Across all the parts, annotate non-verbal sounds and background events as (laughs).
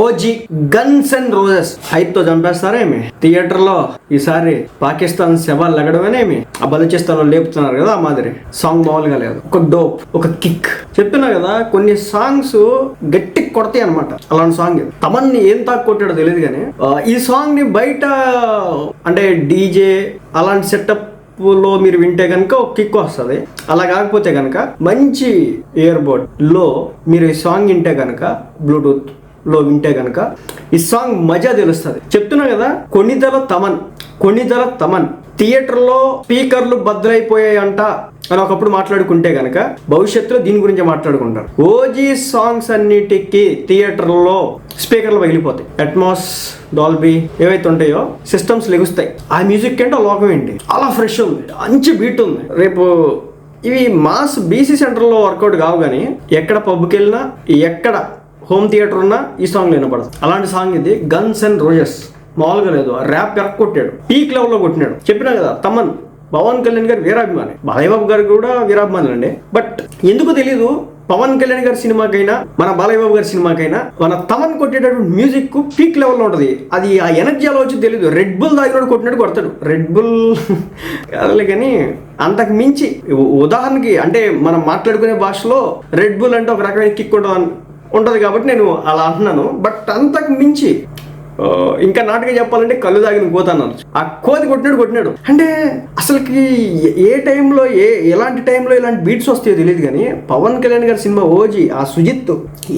OG guns and roses హైప్తో చంపేస్తారేమి? థియేటర్లో ఈసారి పాకిస్తాన్ శవాలు లగడమేనేమి? ఆ బలూచిస్తాన్ లేపుతున్నారు కదా ఆ మాదిరి. సాంగ్ మామూలుగా లేదు. ఒక డోప్ ఒక కిక్. చెప్పినా కదా కొన్ని సాంగ్స్ గట్టి కొడతాయి అనమాట అలాంటి సాంగ్ తమన్ని ఏం తాకు కొట్టాడో తెలియదు కానీ ఈ సాంగ్ని బయట అంటే డీజే అలాంటి సెటప్లో మీరు వింటే కనుక ఒక కిక్ వస్తుంది. అలా కాకపోతే కనుక మంచి ఇయర్ బడ్లో మీరు ఈ సాంగ్ వింటే కనుక బ్లూటూత్ లో వింటే కనుక ఈ సాంగ్ మజా తెలుస్తుంది. చెప్తున్నా కదా కొన్నిదల తమన్ కొన్నిదల తమన్. థియేటర్లో స్పీకర్లు బద్దలైపోయాయంట అని ఒకప్పుడు మాట్లాడుకుంటే కనుక భవిష్యత్తులో దీని గురించి మాట్లాడుకుంటారు. ఓజీ సాంగ్స్ అన్నిటికీ థియేటర్లో స్పీకర్లు పగిలిపోతాయి. అట్మాస్ డాల్బీ ఏవైతే ఉంటాయో సిస్టమ్స్ లెగుస్తాయి. ఆ మ్యూజిక్ అంటే లోకం ఏంటి? అలా ఫ్రెష్ ఉంది. మంచి బీట్ ఉంది. రేపు ఇవి మాస్ బీసీ సెంటర్లో వర్కౌట్ కావు కానీ ఎక్కడ పబ్కి వెళ్ళినా ఎక్కడ హోమ్ థియేటర్ ఉన్న ఈ సాంగ్ వినపడదు. అలాంటి సాంగ్ ఇది గన్స్ అండ్ రోజెస్ మామూలుగా లేదు. ర్యాప్ ఎరక్ కొట్టాడు పీక్ లెవెల్లో కొట్టినాడు. చెప్పినా కదా తమన్ పవన్ కళ్యాణ్ గారు వీరాభిమాని. బాలయ్యబాబు గారు కూడా వీరాభిమానులు అండి బట్ ఎందుకు తెలీదు పవన్ కళ్యాణ్ గారి సినిమాకైనా మన బాలయ్యబాబు గారి సినిమాకైనా మన తమన్ కొట్టేటటువంటి మ్యూజిక్ పీక్ లెవెల్లో ఉంటుంది. అది ఆ ఎనర్జీ అలా వచ్చి తెలియదు రెడ్ బుల్ దాగినోడు కొట్టినట్టు కొడతాడు. రెడ్ బుల్ (laughs) కాదులే కానీ అంతకు మించి ఉదాహరణకి అంటే మనం మాట్లాడుకునే భాషలో రెడ్ బుల్ అంటే ఒక రకమైన కిక్ ఉంటుంది ఉంటుంది కాబట్టి నేను అలా అంటున్నాను. బట్ అంతకు మించి ఇంకా నాటుగా చెప్పాలంటే కళ్ళు తాగిన పోతాను ఆ కోతి కొట్టినాడు కొట్టినాడు. అంటే అసలుకి ఏ- టైంలో ఏ ఎలాంటి టైంలో ఇలాంటి బీట్స్ వస్తాయో తెలియదు కానీ పవన్ కళ్యాణ్ గారి సినిమా ఓజీ ఆ సుజిత్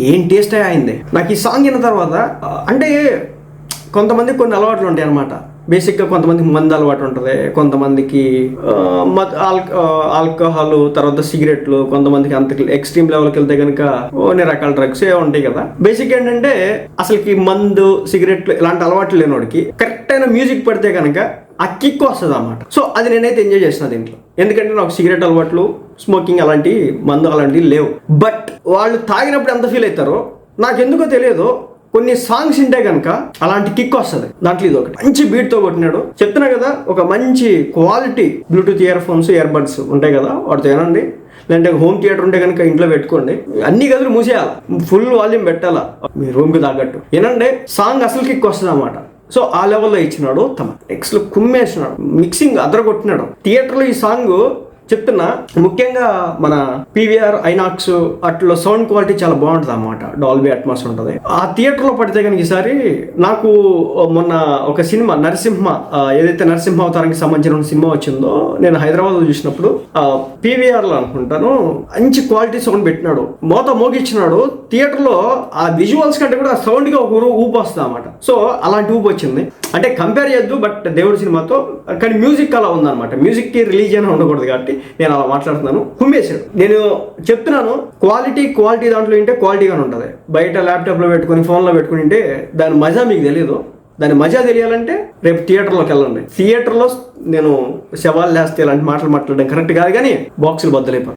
ఏం టేస్ట్ అయింది నాకు ఈ సాంగ్ విన్న తర్వాత అంటే కొంతమంది కొన్ని అలవాట్లు ఉంటాయి అనమాట బేసిక్గా కొంతమందికి మందు అలవాటు ఉంటుంది కొంతమందికి ఆల్కహాల్ తర్వాత సిగరెట్లు కొంతమందికి అంత ఎక్స్ట్రీమ్ లెవెల్కి వెళ్తే కనుక కొన్ని రకాల డ్రగ్స్ ఏ ఉంటాయి కదా. బేసిక్ ఏంటంటే అసలుకి మందు సిగరెట్లు ఇలాంటి అలవాట్లు లేనివాడికి కరెక్ట్ అయిన మ్యూజిక్ పడితే కనుక ఆ కిక్ వస్తుంది అన్నమాట సో అది నేనైతే ఎంజాయ్ చేసిన దీంట్లో. ఎందుకంటే నాకు సిగరెట్ అలవాట్లు స్మోకింగ్ అలాంటి మందు అలాంటివి లేవు. బట్ వాళ్ళు తాగినప్పుడు ఎంత ఫీల్ అవుతారో నాకెందుకో తెలియదు. కొన్ని సాంగ్స్ ఉంటే కనుక అలాంటి కిక్ వస్తుంది. దాంట్లో ఇది ఒకటి. మంచి బీట్తో కొట్టినాడు. చెప్తున్నా కదా ఒక మంచి quality Bluetooth earphones earbuds ఉంటాయి కదా వాటితో ఏనండి లేదంటే హోమ్ థియేటర్ ఉంటే కనుక ఇంట్లో పెట్టుకోండి. అన్ని గదులు మూసేయాలి. ఫుల్ వాల్యూమ్ పెట్టాలా? మీ రూమ్కి తగ్గట్టు. వినండి సాంగ్ అసలు కిక్ వస్తుంది అనమాట సో ఆ లెవెల్లో ఇచ్చినాడు తమ. నెక్స్ట్లో కుమ్మేసినాడు. మిక్సింగ్ అదర కొట్టినాడు థియేటర్లో ఈ సాంగ్ చెప్తున్నా ముఖ్యంగా మన పీవీఆర్ ఐనాక్స్ అట్లా సౌండ్ క్వాలిటీ చాలా బాగుంటుంది అనమాట డాల్బీ అట్మాస్ ఉంటుంది. ఆ థియేటర్లో పడితే కనుక ఈసారి నాకు మొన్న ఒక సినిమా నరసింహ ఏదైతే నరసింహ అవతారానికి సంబంధించిన సినిమా వచ్చిందో నేను హైదరాబాద్లో చూసినప్పుడు పీవీఆర్లో అనుకుంటాను మంచి క్వాలిటీ సౌండ్ పెట్టినాడు. మోత మోగిచ్చినాడు. థియేటర్లో ఆ విజువల్స్ కంటే కూడా సౌండ్గా ఒక ఊరు ఊపు వస్తుంది అనమాట సో అలాంటి ఊపు వచ్చింది. అంటే కంపేర్ చేయొద్దు బట్ దేవుడి సినిమాతో కానీ మ్యూజిక్ అలా ఉందన్నమాట. మ్యూజిక్కి రిలీజియన్ ఉండకూడదు కాబట్టి నేను అలా మాట్లాడుతున్నాను. కుమ్మేశాడు. నేను చెప్తున్నాను క్వాలిటీ క్వాలిటీ దాంట్లో ఉంటే క్వాలిటీగానే ఉంటుంది. బయట ల్యాప్టాప్లో పెట్టుకొని ఫోన్లో పెట్టుకుని ఉంటే దాని మజా మీకు తెలియదు దాని మజా తెలియాలంటే రేపు థియేటర్లోకి వెళ్ళండి. థియేటర్లో నేను శవాలు లేస్తే ఇలాంటి మాటలు మాట్లాడడం కరెక్ట్ కాదు కానీ బాక్సులు బద్దలైపోయి